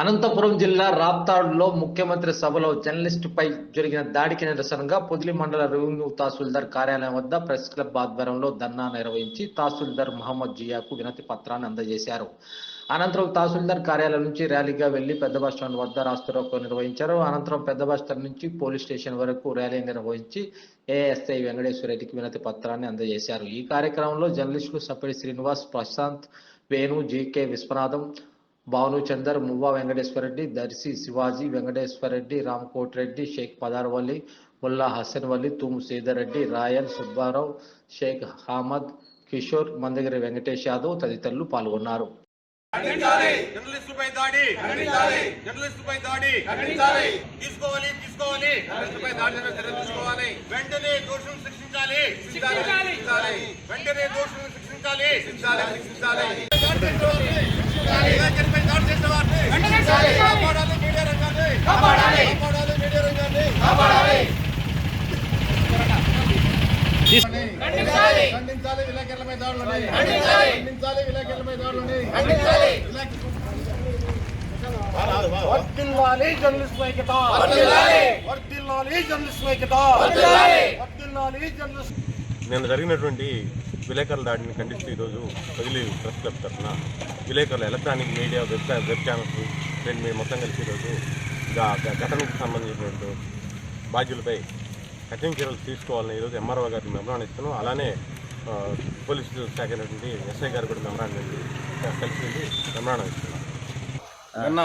అనంతపురం జిల్లా రాప్తాడులో ముఖ్యమంత్రి సభలో జర్నలిస్టుపై జరిగిన దాడికి నిరసనగా పొదిలి మండల రెవెన్యూ తహసీల్దార్ కార్యాలయం వద్ద ప్రెస్ క్లబ్ ఆధ్వర్యంలో ధర్నా నిర్వహించి తహసీల్దార్ మహమ్మద్ జియాకు వినతి పత్రాన్ని అందజేశారు. అనంతరం తహసీల్దార్ కార్యాలయం నుంచి ర్యాలీగా వెళ్ళి పెద్ద బస్ స్టాండ్ వద్ద రాస్తారోకో నిర్వహించారు. అనంతరం పెద్ద బస్ స్టాండ్ నుంచి పోలీస్ స్టేషన్ వరకు ర్యాలీ నిర్వహించి ఏఎస్ఐ వెంకటేశ్వర రెడ్డికి వినతి పత్రాన్ని అందజేశారు. ఈ కార్యక్రమంలో జర్నలిస్టులు సప్పడి శ్రీనివాస్ ప్రశాంత్ వేణు జీకే విశ్వనాథం భాను చందర్ మువ్వా వెంకటేశ్వరరెడ్డి దర్శి శివాజీ వెంకటేశ్వరరెడ్డి రామకోట్ రెడ్డి షేక్ పదార్వల్లి ముల్లా హసన్ వల్లి తూము శ్రీధర్ రెడ్డి రాయల్ సుబ్బారావు షేక్ అహ్మద్ కిషోర్ మందగిరి వెంకటేష్ యాదవ్ తదితరులు పాల్గొన్నారు. జర్నలిస్టులపై దాడి. జర్నలిస్టులపై దాడి. తీసుకోవాలి తీసుకోవాలి. జర్నలిస్టులపై దాడి జరిగిన చర్యలు తీసుకోవాలి వెంటనే దోషులను శిక్షించాలి. వెంటనే దోషులను శిక్షించాలి విలేకరులపై దాడి చేసిన వారిని కాపాడాలి మీడియా రంగాన్ని కాపాడాలి మీడియా రంగాన్ని ఖండించాలి విలేకరులపై దాడులని ఖండించాలి విలేకరులపై దాడులని వర్దిల్లాలి జర్నలిస్ట్ ఐక్యత వర్దిల్లాలి జర్నలిస్ట్ ఐక్యత వర్దిల్లాలి జర్నలిస్ట్. నిన్న జరిగినటువంటి విలేకరుల దాడిని ఖండిస్తూ ఈరోజు వదిలి ప్రెస్ క్లబ్ తరఫున విలేకరుల electronic media web web channels రెండు మేము మొత్తం కలిసి ఈరోజు గా- ఘటనకు సంబంధించినటువంటి బాధ్యులపై కఠిన చర్యలు తీసుకోవాలని ఈరోజు ఎంఆర్ఓ గారికి మెమరాన్ని ఇస్తున్నాం అలానే పోలీసు శాఖ అయినటువంటి ఎస్ఐ గారు కూడా మెమరాన్ని కలిసి మెమరాన్ ఇస్తున్నాం నిన్న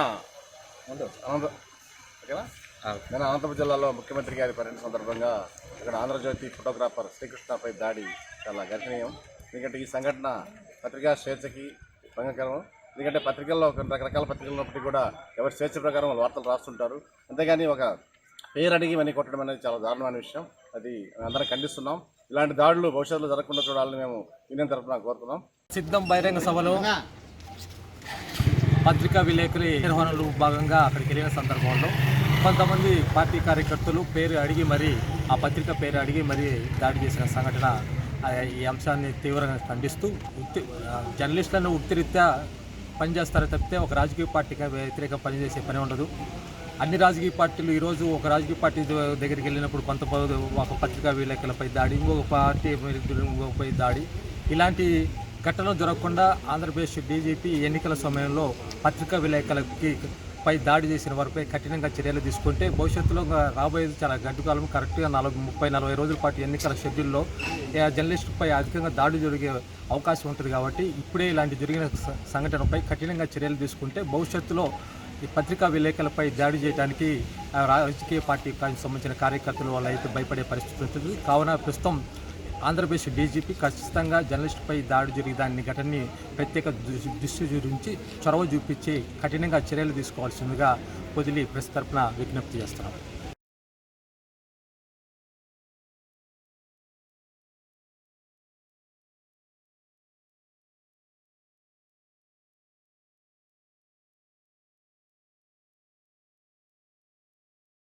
ఓకేనా? నేను అనంతపురం జిల్లాలో ముఖ్యమంత్రి గారి పర్యటన సందర్భంగా ఇక్కడ ఆంధ్రజ్యోతి ఫోటోగ్రాఫర్ శ్రీకృష్ణపై దాడి చాలా గర్హనీయం. ఎందుకంటే ఈ సంఘటన పత్రికా స్వేచ్ఛకి భంగకరం ఎందుకంటే పత్రికల్లో కొన్ని రకరకాల పత్రికలు ఉన్నప్పటికీ కూడా ఎవరి స్వేచ్ఛ ప్రకారం వాళ్ళు వార్తలు రాస్తుంటారు. అంతేగాని ఒక పేరు అడిగి మనీ కొట్టడం అనేది చాలా దారుణమైన విషయం. అది అందరం ఖండిస్తున్నాం. ఇలాంటి దాడులు భవిష్యత్తులో జరగకుండా చూడాలని మేము యూనియన్ తరఫున కోరుతున్నాం. సిద్ధం బహిరంగ సభలో పత్రికా విలేకరి నిర్వహణలో భాగంగా అక్కడికి వెళ్ళిన సందర్భంలో కొంతమంది పార్టీ కార్యకర్తలు పేరు అడిగి మరి ఆ పత్రిక పేరు అడిగి మరి దాడి చేసిన సంఘటన ఈ అంశాన్ని తీవ్రంగా ఖండిస్తూ వృత్తి జర్నలిస్టులను వృత్తిరీత్యా పనిచేస్తారో తప్పితే ఒక రాజకీయ పార్టీకి వ్యతిరేక పనిచేసే పని ఉండదు. అన్ని రాజకీయ పార్టీలు ఈరోజు ఒక రాజకీయ పార్టీ దగ్గరికి వెళ్ళినప్పుడు కొంత ఒక పత్రికా విలేకరులపై దాడి ఇంకొక పార్టీ ఇంకొకపై దాడి. ఇలాంటి ఘటనలు జరగకుండా ఆంధ్రప్రదేశ్ బీజేపీ ఎన్నికల సమయంలో పత్రికా విలేకరులకి పై దాడి చేసిన వారిపై కఠినంగా చర్యలు తీసుకుంటే భవిష్యత్తులో రాబోయేది చాలా గడ్డు కాలం కరెక్ట్గా నలభై ముప్పై నలభై రోజుల పాటు ఎన్నికల షెడ్యూల్లో జర్నలిస్టుపై అధికంగా దాడి జరిగే అవకాశం ఉంటుంది కాబట్టి ఇప్పుడే ఇలాంటి జరిగిన సంఘటనపై కఠినంగా చర్యలు తీసుకుంటే భవిష్యత్తులో ఈ పత్రికా విలేకరులపై దాడి చేయడానికి రాజకీయ పార్టీకి సంబంధించిన కార్యకర్తలు వాళ్ళు అయితే భయపడే పరిస్థితి ఉంటుంది. కావున ప్రస్తుతం ఆంధ్రప్రదేశ్ డీజీపీ ఖచ్చితంగా జర్నలిస్టుపై దాడి జరిగి దాన్ని ఘటనని ప్రత్యేక దృష్టి దృష్టి చూపించి చొరవ చూపించి కఠినంగా చర్యలు తీసుకోవాల్సిందిగా పొదిలి ప్రెస్ తరఫున విజ్ఞప్తి చేస్తున్నాం.